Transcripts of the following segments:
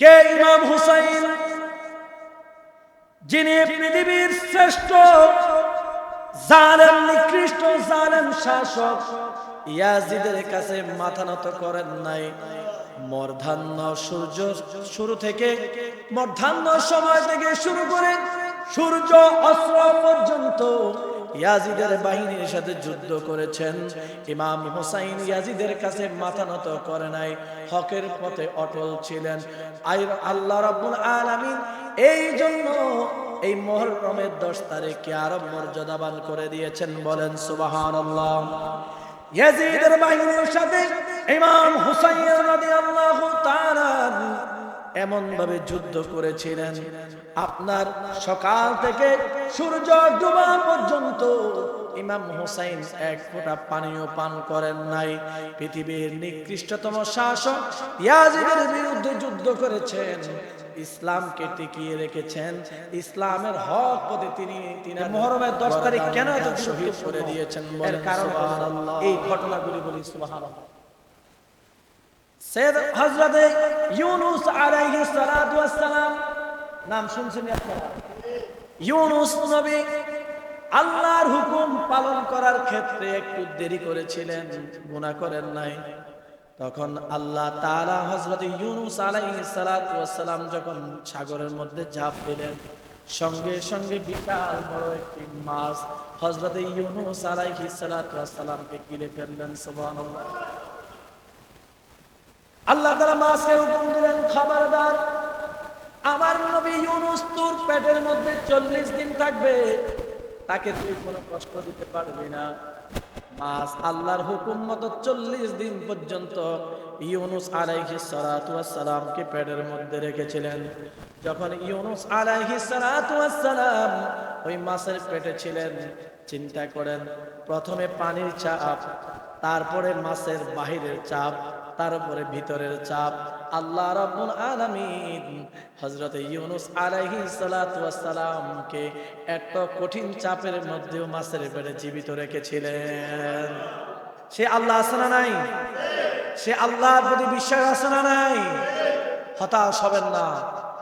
কে ইমাম হুসাইন? যিনি পৃথিবীর শ্রেষ্ঠ জালেম, নিকৃষ্ট জালেম শাসক, ইয়াজিদের কাছে মাথা নত করেন নাই। মর্ধান্য সূর্য শুরু থেকে মর্ধান্য সময় থেকে শুরু করে সূর্য অস্ত্র পর্যন্ত ইয়াজিদের বাহিনীর সাথে যুদ্ধ করেছেন। ইমাম হোসাইন ইয়াজিদের কাছে মাথা নত করে নাই, হকের পথে অটল ছিলেন। আই- আল্লাহ রাব্বুল আলামিন এই জন্য এই মহরমের দশ তারিখকে আরব মর্যাদাবান করে দিয়েছেন বলেন, সুবহানাল্লাহ। ইয়াজিদের বাহিনীর সাথে ইমাম হুসাইন রাদিয়াল্লাহু তাআলা এমন ভাবে যুদ্ধ করেছিলেন। আপনার সকাল থেকে সূর্য ডোবা পর্যন্ত ইমাম হুসাইন এক ফোঁটা পানিও পান করেন নাই। পৃথিবীর নিকৃষ্টতম শাসক ইয়াজিদের বিরুদ্ধে যুদ্ধ করেছেন। ইসলামকে টিকিয়ে রেখেছেন। ইসলামের হক পথে তিনি তিনি মহরমের দশ তারিখ কেন এত শহীদ করে দিয়েছেন কারণ এই ঘটনাগুলি বলি সুবহানাল্লাহ। সৈয়দ ইউনুস নাম ইউনুস আল্লাহর হুকুম পালন করার ক্ষেত্রে একটু দেরি করেছিলেন, গুনাহ করেন নাই। তখন আল্লাহ তাআলা হযরত ইউনুস ওয়াস যখন সাগরের মধ্যে ঝাঁপ দিলেন, সঙ্গে সঙ্গে বিশাল বড় একটি মাছ হযরত ইউনুস আলাইহিস সালাতু ওয়াস সালামকে গিলে ফেললেন, সুবহানাল্লাহ। আল্লাহ তারা মাছকে হুকুম দিলেন, খবরদার, আমার নবী ইউনুস তোর পেটের মধ্যে চল্লিশ দিন থাকবে, তাকে তুই কোনো কষ্ট দিতে পারবি না। মাছ আল্লাহর হুকুম মতো চল্লিশ দিন পর্যন্ত ইউনুস আলাইহি সালামকে পেটের মধ্যে রেখেছিলেন। যখন ইউনুস আলাইহি সালাম ওই মাছের পেটে ছিলেন, চিন্তা করেন, প্রথমে পানির চাপ, তারপরে মাছের বাহিরের চাপ তারপরে ভিতরের চাপ। আল্লাহ রাব্বুল আলামিন হযরত ইউনুস আলাইহিস সালাতু সালামকে এত কঠিন চাপের মধ্যেও মাছের পেটে জীবিত রেখেছিলেন। সে আল্লাহ আছে না নাই? সে আল্লাহর প্রতি বিশ্বাস আছে না নাই? হতাশ হবেন না।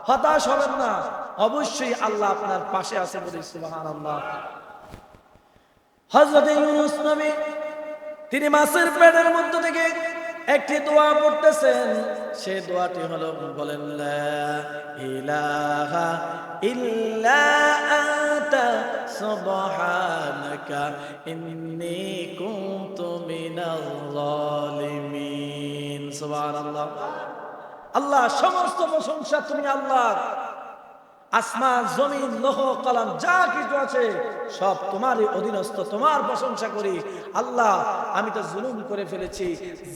হতাশ হবেন না। অবশ্যই আল্লাহ আপনার পাশে আছে বলে সুবহানাল্লাহ। হযরত ইউনুস নবী, তিনি মাছের পেটের মধ্য থেকে একটি দোয়া পড়তেছেন, সে দোয়াটি হলো, বলেন ইলাহা ইল্লা আনতা সুবহানাকা ইন্নী কুনতু মিনাল জালিমিন সুবহানাল্লাহ। আল্লাহ, সমস্ত প্রশংসা তুমি আল্লাহর। আসমান, জমিন, লোহ, কলাম, যা কিছু আছে, সব তোমারই অধীনস্থ, তোমার প্রশংসা করি। আল্লাহ, আমি তো জুলুম করে ফেলেছি,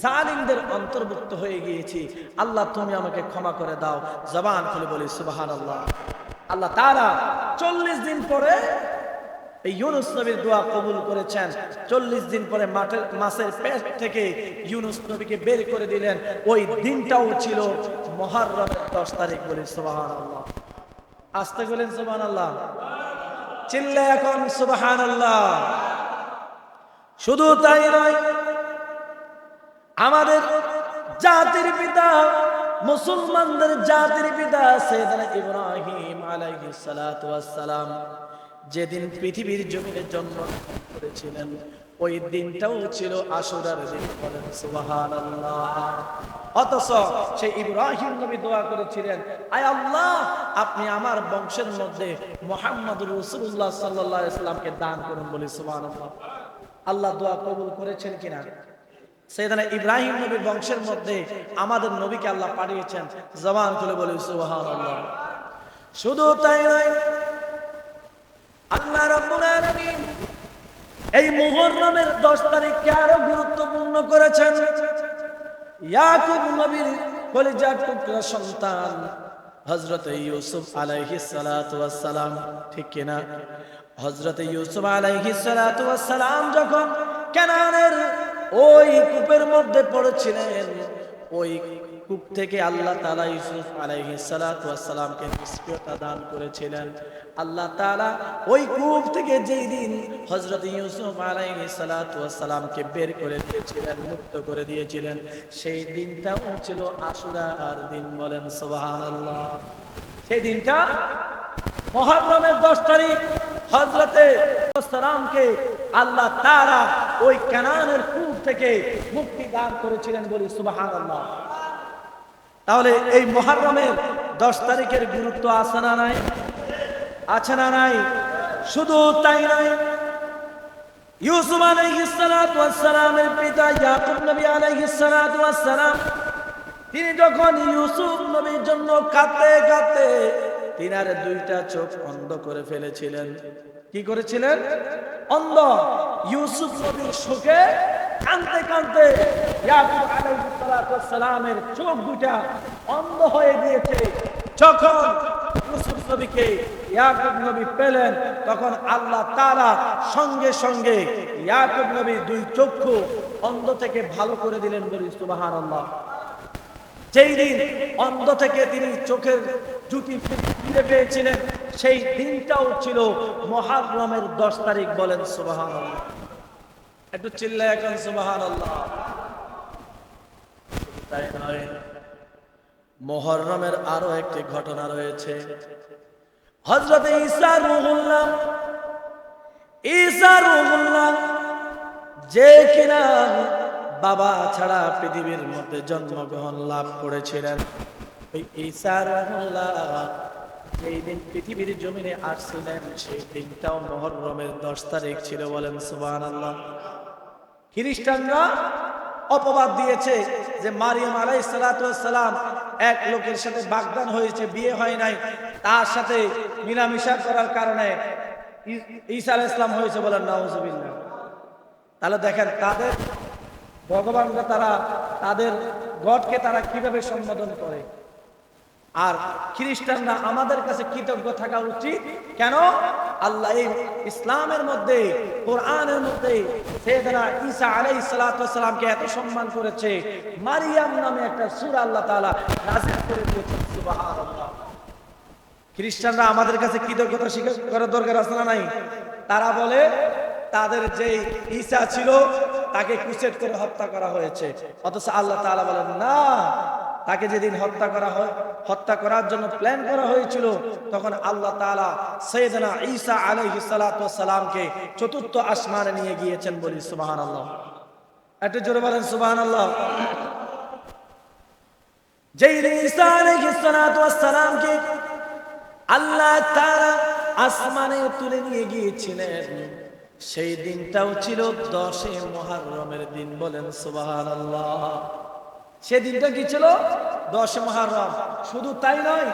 জালিমদের অন্তর্ভুক্ত হয়ে গিয়েছি। আল্লাহ, তুমি আমাকে ক্ষমা করে দাও। জবান খুলে বলি সুবাহান আল্লাহ আল্লাহ তারা চল্লিশ দিন পরে এই ইউনুস নবীর দোয়া কবুল করেছেন। চল্লিশ দিন পরে মাঠের, মাছের পেট থেকে ইউনুস নবীকে বের করে দিলেন। ওই দিনটাও ছিল মহারমের দশ তারিখ বলে সুবাহান আল্লাহ আসতে গেলেন সুবাহান আল্লাহ চিল্লে এখন সুবাহান আল্লাহ শুধু তাই নয়, আমাদের জাতির পিতা, মুসলমানদের জাতির পিতা সৈয়দনা ইব্রাহিম আলাইহিস সালাতু সালাম যেদিন পৃথিবীর জমিনে জন্ম করেছিলেন, ওই দিনটাও ছিল আশুরার দিন বলেন সুবহানাল্লাহ। অথচ সেই ইব্রাহিম নবী দোয়া করেছিলেন, আয় আল্লাহ, আপনি আমার বংশের মধ্যে মোহাম্মদ রসুল্লাহ সাল্লাহ ইসলামকে দান করুন বলি সুবহানাল্লাহ। আল্লাহ দোয়া কবুল করেছেন কিনা? সেদানা ইব্রাহিম নবী বংশের মধ্যে আমাদের নবীকে আল্লাহ পাঠিয়েছেন, জবান তুলে বলি সুবহানাল্লাহ। শুধু তাই নয়, আল্লাহ রাব্বুল এই মুহররমের 10 তারিখকে আরও গুরুত্বপূর্ণ করেছেন। ইয়াকুব নবীর কলিজার টুকরা সন্তান হজরত ইউসুফ আলাইহি সালাম ঠিক কিনা হজরত ইউসুফ আলাইহি সালাম যখন কেনানের ওই কূপের মধ্যে পড়েছিলেন, ওই কূপ থেকে আল্লাহ তালা ইউসুফ আলাইহিসালামকে নিষ্ক্রিয়তা দান করেছিলেন। আল্লাহ তালা ওই কূপ থেকে যেই দিন হজরত ইউসুফ আলাইহিসালামকে বের করে দিয়েছিলেন, মুক্ত করে দিয়েছিলেন, সেই দিনটাও ছিল আশুরার দিন বলেন সোবাহান আল্লাহ সেই দিনটা মহরমের দশ তারিখ হজরতে সালামকে আল্লাহ তারা ওই কানানের কূপ থেকে মুক্তি দান করেছিলেন বলি সুবাহান আল্লাহ তাহলে এই মহরমের দশ তারিখের গুরুত্ব আছে না নাই? আছে না নাই? শুধু তাই নয়, ইউসুফ আলাইহিস সালাতু ওয়াস পিতা ইয়াকুব নবী আলাইহিস সালাতু ওয়াস সালাম, তিনি যখন ইউসুফ নবীর জন্য কাঁদতে কাঁদতে তিনার দুইটা চোখ অন্ধ করে ফেলেছিলেন। কি করেছিলেন? অন্ধ। ইউসুফ নবীর শোকে কাঁদতে কাঁদতে ইয়াকুব আলাইহিস সালাতু ওয়াস সালামের চোখ দুটা অন্ধ হয়ে গিয়েছে। যখন ইউসুফ নবীকে ইয়াকুব নবী পেলেন, তখন আল্লাহ তাআলা সঙ্গে সঙ্গে ইয়াকুব নবী দুই চক্ষু অন্ধ থেকে ভালো করে দিলেন বলি, সুবহানাল্লাহ। যেই দিন অন্ধ থেকে তিনি চোখের জুতি ফিরে পেয়েছিলেন, সেই দিনটাও ছিল মহারমের দশ তারিখ বলেন সুবাহান একটু চিল্লা এখন সুবাহান তাই নয় মহরমের আরও একটি ঘটনা রয়েছে। হজরত ঈসা রুহুল্লাহ ঈসা রুহুল্লাহ যে কিনা বাবা ছাড়া পৃথিবীর মধ্যে জন্মগ্রহণ লাভ করেছিলেন। ওই ঈসা রহুল্লাহ যেই দিন পৃথিবীর জমিনে আসছিলেন, সেই দিনটাও মহরমের দশ তারিখ ছিল বলেন সুবান আল্লাহ খ্রিস্টানরা অপবাদ দিয়েছে যে মারিয়াম আলাই সালাম এক লোকের সাথে বাগদান হয়েছে, বিয়ে হয় নাই। তার সাথে মিলামিশা করার কারণে ঈসা আলাহ ইসলাম হয়েছে বলেন নওয়াজবিল্লাহ তাহলে দেখেন তাদের ভগবানরা তারা, তাদের গডকে তারা কীভাবে সম্বোধন করে? আর খ্রিস্টানরা আমাদের কাছে কৃতজ্ঞ থাকা উচিত। কেন? আল্লাহ ইসলামের মধ্যে, কোরআনের মধ্যে সেদনা ঈসা আলাইহিস সালাতু সালামকে এত সম্মান করেছে। মারিয়াম নামে একটা সূরা আল্লাহ তাআলা নাযিল করে সুবহানাল্লাহ। খ্রিস্টানরা আমাদের কাছে কৃতজ্ঞতা স্বীকার করার দরকার আছে না নাই? তারা বলে, তাদের যে ঈসা ছিল, তাকে কুচেট করে হত্যা করা হয়েছে। অথচ আল্লাহ তাআলা বলেন, না তাকে যেদিন হত্যা করা হয়, হত্যা করার জন্য প্ল্যান করা হয়েছিল, তখন আল্লাহ তাআলা সৈয়দনা ঈসা আলাইহিস সালাতু সালামকে চতুর্থ আসমানে নিয়ে গিয়েছেন বলি, সুবহানাল্লাহ। একটু জোরে বলেন, সুবহানাল্লাহ। যেই ঈসা আলাইহিস সালাতু সালামকে আল্লাহ তারা আসমানে তুলে নিয়ে গিয়েছিলেন, সেই দিনটাও ছিল দশে মহারমের দিন বলেন সুবাহান সে দিনটা কি ছিল? দশ মহারম শুধু তাই নয়,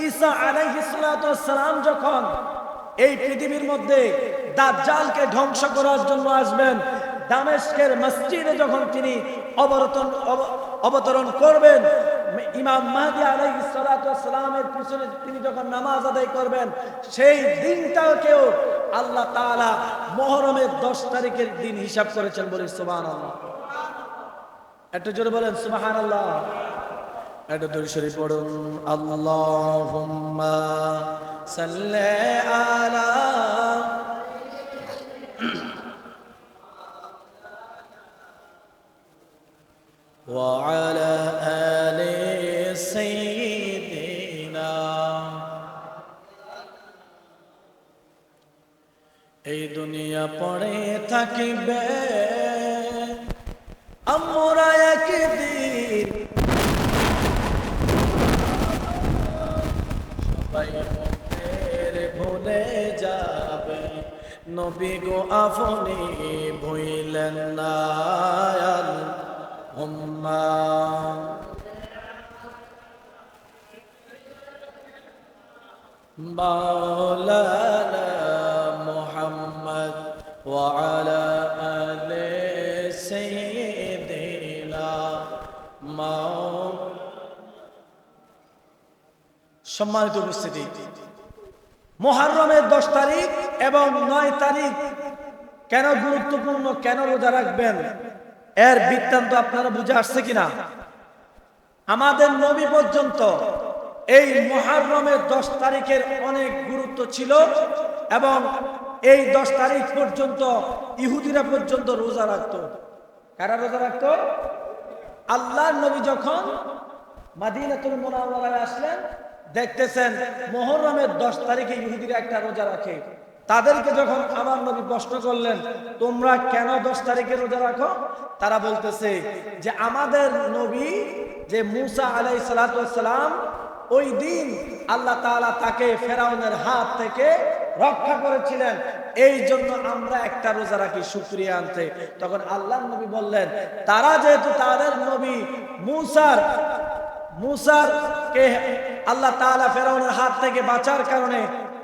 ঈসা আলাইহিসসালাম যখন এই পৃথিবীর মধ্যে দাজ্জালকে ধ্বংস করার জন্য আসবেন, দামেস্কের মসজিদে যখন তিনি অবরতন অব- অবতরণ করবেন, ইমাম মাহদি আলাইহিস সালাতু ওয়াস সালামের পিছনে তিনি যখন নামাজ আদায় করবেন, সেই দিনটাকেও আল্লাহ তাআলা মহরমের দশ তারিখের দিন হিসাব করেছেন বলে সুবহানাল্লাহ। একটু জোরে বলেন সুবহানাল্লাহ একটু দূর শরীফ পড়ুন আল্লাহুম্মা সাল্লি আলা وعلى آل سيدنا এই দুনিয়া পড়ে থাকিবে আমরা একদিন ভুলে যাবে। নবী গো আপনি ভুইলেন না মাওলানা মোহাম্মদ ওয়ালা সম্মানিত উপস্থিতি। মহারমের দশ তারিখ এবং নয় তারিখ কেন গুরুত্বপূর্ণ, কেন রোজা রাখবেন, এর বৃত্তান্ত আপনারা বুঝে আসছে কিনা? আমাদের নবী পর্যন্ত এই মহারমের দশ তারিখের অনেক গুরুত্ব ছিল এবং এই দশ তারিখ পর্যন্ত ইহুদিরা পর্যন্ত রোজা রাখত। কারা রোজা রাখত? আল্লাহ নবী যখন মাদিনাতুল মোনাওয়ারায় আসলেন দেখতেছেন, মোহরমের দশ তারিখে ইহুদিরা একটা রোজা রাখে। তাদেরকে যখন আমার নবী প্রশ্ন করলেন, তোমরা কেন দশ তারিখে রোজা রাখো? তারা বলতেছে যে, আমাদের নবী যে মুসা আলাই সালাম, ওই দিন আল্লাহ তাআলা তাকে ফেরাউনের হাত থেকে রক্ষা করেছিলেন। এই জন্য আমরা একটা রোজা রাখি, শুক্রিয়া আনতে। তখন আল্লাহ নবী বললেন, তারা যেহেতু তাদের নবী মুসার মুসার কে আল্লাহ তাআলা ফেরাউনের হাত থেকে বাঁচার কারণে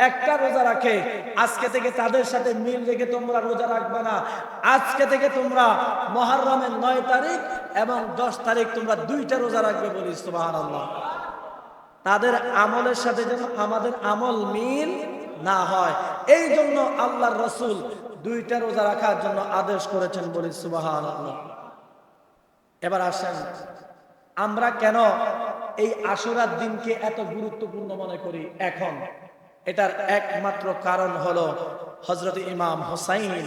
একটা রোজা রাখে। আজকে থেকে তাদের সাথে মিল রেখে তোমরা রোজা রাখবে না। আজকে থেকে তোমরা মহারমের নয় তারিখ এবং দশ তারিখ তোমরা দুইটা রোজা রাখবে বলি, সুবহানাল্লাহ। তাদের আমলের সাথে যেন আমাদের আমল মিল না হয়। এই জন্য আল্লাহর রসুল দুইটা রোজা রাখার জন্য আদেশ করেছেন বলি সুবাহান এবার আসেন আমরা কেন এই আশুরার দিনকে এত গুরুত্বপূর্ণ মনে করি? এখন। এটার একমাত্র কারণ হলো হজরত ইমাম হোসাইন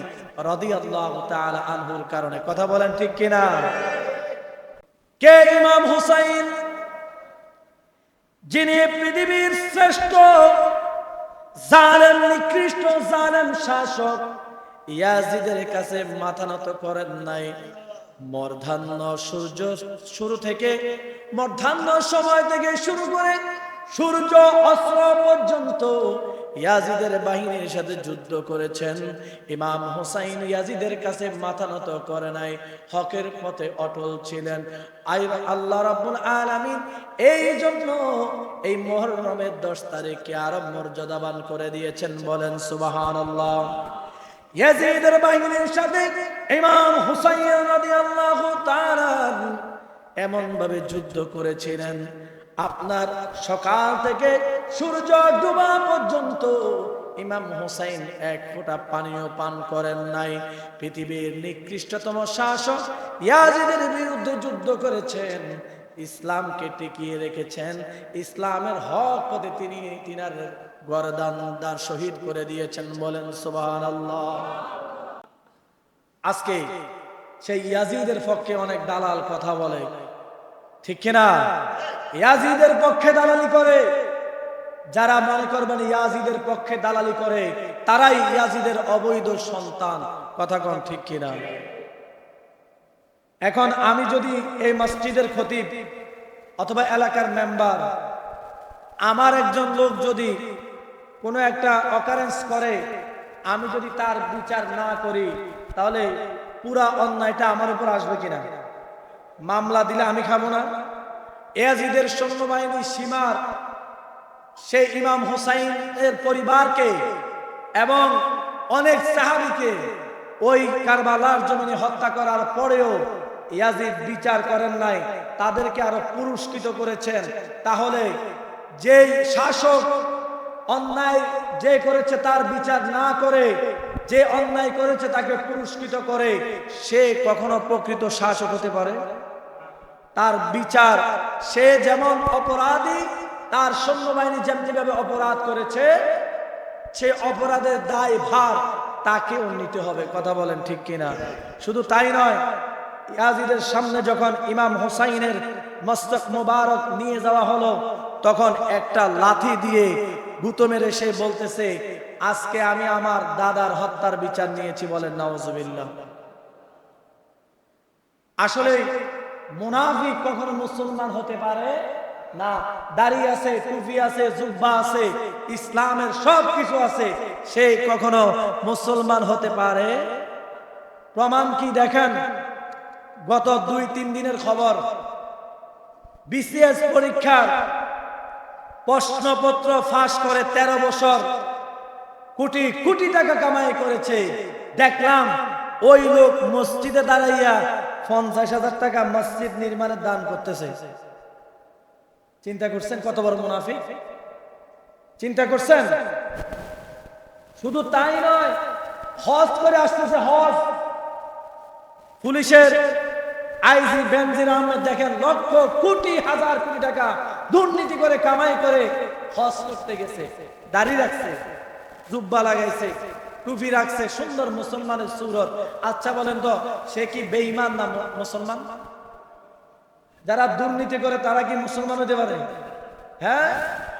রদিয়াল্লাহু তাআলা আনহুর কারণে। কথা বলেন ঠিক কিনা? কে ইমাম হোসাইন? যিনি পৃথিবীর শ্রেষ্ঠ জালেম, নিকৃষ্ট জালেম শাসক, ইয়াজিদের কাছে মাথা নত করেন নাই। মর্ধান্য সূর্য, শুরু থেকে মর্ধান্য সময় থেকে শুরু করে সূর্য অস্ত্র পর্যন্ত ইয়াজিদের বাহিনীর সাথে যুদ্ধ করেছেন। ইমাম হোসাইন ইয়াজিদের কাছে মাথা নত করে নাই, হকের পথে অটল ছিলেন। আই আল্লাহ রাব্বুল আলামিন এই জন্য এই মুহররমের 10 তারিখকে আরও মর্যাদাবান করে দিয়েছেন বলেন সুবহানাল্লাহ। ইয়াজিদের বাহিনীর সাথে ইমাম হুসাইন রাদিয়াল্লাহু তাআলা এমন ভাবে যুদ্ধ করেছিলেন। আপনার সকাল থেকে সূর্য ডুবা পর্যন্ত ইমাম হুসাইন এক ফোঁটা পানীয় পান করেন নাই। পৃথিবীর নিকৃষ্টতম শাসক ইয়াজিদের বিরুদ্ধে যুদ্ধ করেছেন। ইসলামকে টিকিয়ে রেখেছেন। ইসলামের হক পথে তিনি তিনার গরদান দান শহীদ করে দিয়েছেন বলেন সুবহানাল্লাহ। আজকে সেই ইয়াজিদের পক্ষে অনেক দালাল কথা বলে। ঠিক কিনা? ইয়াজিদের পক্ষে দালালি করে। যারা মনে করবেন ইয়াজিদের পক্ষে দালালি করে, তারাই ইয়াজিদের অবৈধ সন্তান। কথা কন ঠিক কিনা? এখন আমি যদি এই মসজিদের খতিব অথবা এলাকার মেম্বার, আমার একজন লোক যদি কোনো একটা অকারেন্স করে, আমি যদি তার বিচার না করি তাহলে পুরা অন্যায়টা আমার উপর আসবে কিনা? মামলা দিলে আমি খাব না? এয়াজিদের সৈন্যবাহিনী সীমার সেই ইমাম হোসাইনের পরিবারকে এবং অনেক সাহাবিকে ওই কারবালার জমিনে হত্যা করার পরেও ইয়াজিদ বিচার করেন নাই, তাদেরকে আরও পুরস্কৃত করেছেন। তাহলে যেই শাসক অন্যায় যে করেছে তার বিচার না করে, যে অন্যায় করেছে তাকে পুরস্কৃত করে, সে কখনো প্রকৃত শাসক হতে পারে? তার বিচার, সে যেমন অপরাধী, তার সৈন্যবাহিনী যেমন যেভাবে অপরাধ করেছে, সে অপরাধের দায় ভার তাকেও নিতে হবে। কথা বলেন ঠিক কিনা? শুধু তাই নয়, ইয়াজিদের সামনে যখন ইমাম হোসাইনের মস্তক মোবারক নিয়ে যাওয়া হলো, তখন একটা লাথি দিয়ে গুতো মেরে সে বলতেছে, আজকে আমি আমার দাদার হত্যার বিচার নিয়েছি বলেন নওয়াজবিল্লাহ আসলে মুনাফিক কখনো মুসলমান হতে পারে? না, দাড়ি আছে, টুপি আছে, জুব্বা আছে, ইসলামের সব কিছু আছে, সে কখনো মুসলমান হতে পারে? প্রমাণ কি দেখেন? গত দুই তিন দিনের খবর, বিসিএস পরীক্ষার প্রশ্নপত্র ফাঁস করে ১৩ বছর। কোটি কোটি টাকা কামাই করেছে। দেখলাম ওই লোক মসজিদে দাঁড়াইয়া পঞ্চাশ হাজার টাকা মসজিদ নির্মাণের দান করতেছে। চিন্তা করছেন কত বড় মুনাফিক? চিন্তা করছেন? শুধু তাই নয়, হজ করে আসতেছে হজ। পুলিশের আইজি বেনজির আহমেদ দেখেন লক্ষ কোটি, হাজার কোটি টাকা দুর্নীতি করে, কামাই করে, হজ করতে গেছে, দাড়ি রাখছে, জুব্বা লাগাইছে, টুপি রাখছে, সুন্দর মুসলমানের সুরত। আচ্ছা বলেন তো, সে কি বেঈমান না মুসলমান? যারা দুর্নীতি করে, তারা কি মুসলমান হতে পারে? হ্যাঁ?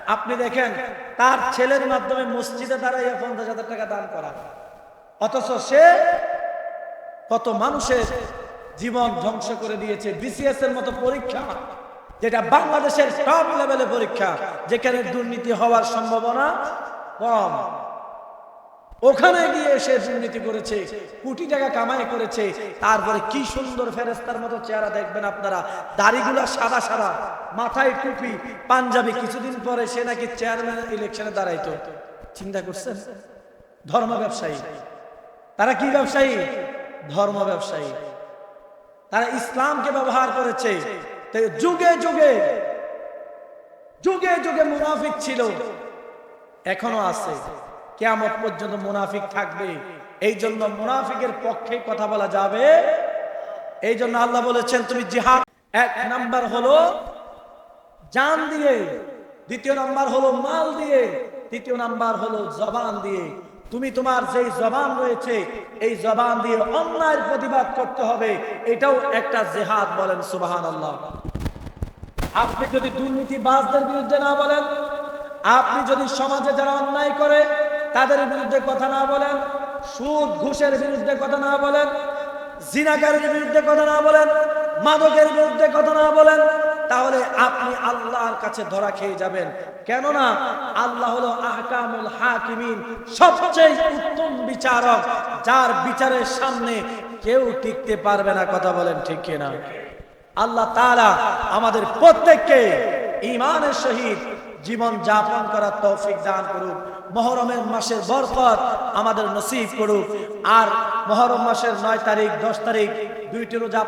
আপনি দেখেন, তার ছেলের মাধ্যমে মসজিদে দাঁড়াইয়া পঞ্চাশ হাজার টাকা দান করা। অথচ সে কত মানুষের জীবন ধ্বংস করে দিয়েছে বিসিএস এর মতো পরীক্ষা। যেটা বাংলাদেশের টপ লেভেলের পরীক্ষা, যেখানে দুর্নীতি হওয়ার সম্ভাবনা কম। ওখানে গিয়ে সে দুর্নীতি করেছে, কোটি টাকা কামাই করেছে, তারপরে কি সুন্দর ফেরেস্তার মতো চেহারা দেখবেন আপনারা। দাড়িগুলা সাদা সাদা, মাথায় টুপি, পাঞ্জাবি। কিছুদিন পরে সে নাকি চেয়ারম্যান ইলেকশনে দাঁড়াইতো। চিন্তা করছেন? ধর্ম ব্যবসায়ী। তারা কি ব্যবসায়ী? ধর্ম ব্যবসায়ী। তারা ইসলামকে ব্যবহার করেছে। তো যুগে যুগে যুগে যুগে মুনাফিক ছিল। এখনও আছে। কেয়ামত পর্যন্ত মুনাফিক থাকবে। এই জন্য মুনাফিকের পক্ষে কথা বলা যাবে। এই জন্য আল্লাহ বলেছেন, তুমি জিহাদ এক নাম্বার হলো জান দিয়ে, দ্বিতীয় নাম্বার হলো মাল দিয়ে, তৃতীয় নাম্বার হলো জবান দিয়ে। তুমি তোমার যেই জবান রয়েছে, এই জবান দিয়ে অন্যায়ের প্রতিবাদ করতে হবে, এটাও একটা জেহাদ বলেন সুবাহান আল্লাহ আপনি যদি দুর্নীতিবাজদের বিরুদ্ধে না বলেন, আপনি যদি সমাজে যারা অন্যায় করে, তাদের বিরুদ্ধে কথা না বলেন, সুদ, ঘুষের বিরুদ্ধে কথা না বলেন, জিনাকারের বিরুদ্ধে কথা না বলেন, মাদকের বিরুদ্ধে কথা না বলেন, তাহলে আপনি আল্লাহর কাছে ধরা খেয়ে যাবেন। কেননা আল্লাহ হলো আহকামুল হাকিমিন, সবচেয়ে উত্তম বিচারক, যার বিচারের সামনে কেউ টিকতে পারবে না, কথা বলেন ঠিক কিনা? আল্লাহ তাআলা আমাদের প্রত্যেককে ইমানের সহিত জীবন যাপন করার তৌফিক দান করুক। মহরমের মাসের বরকত আমাদের নসিব করুক। আর মহরম মাসের নয় তারিখ, দশ তারিখ, দুইটি রোজা